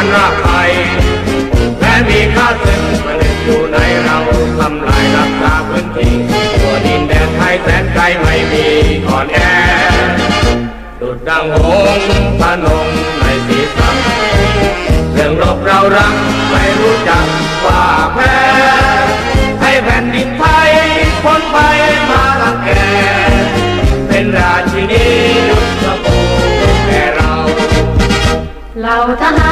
ารราไทยและมีข้าศึกผลิตอยู่ในเราทำลายรักษาพื้นที่ตัวดินแดนไทยแสนไกลไม่มีอ่อนแอดุดดังหงพนงในสีสันเรื่องรบเรารักไม่รู้จักว่าแพ้ให้แผ่นดินไทยพ้นไปมาลังแกเป็นราชินี เ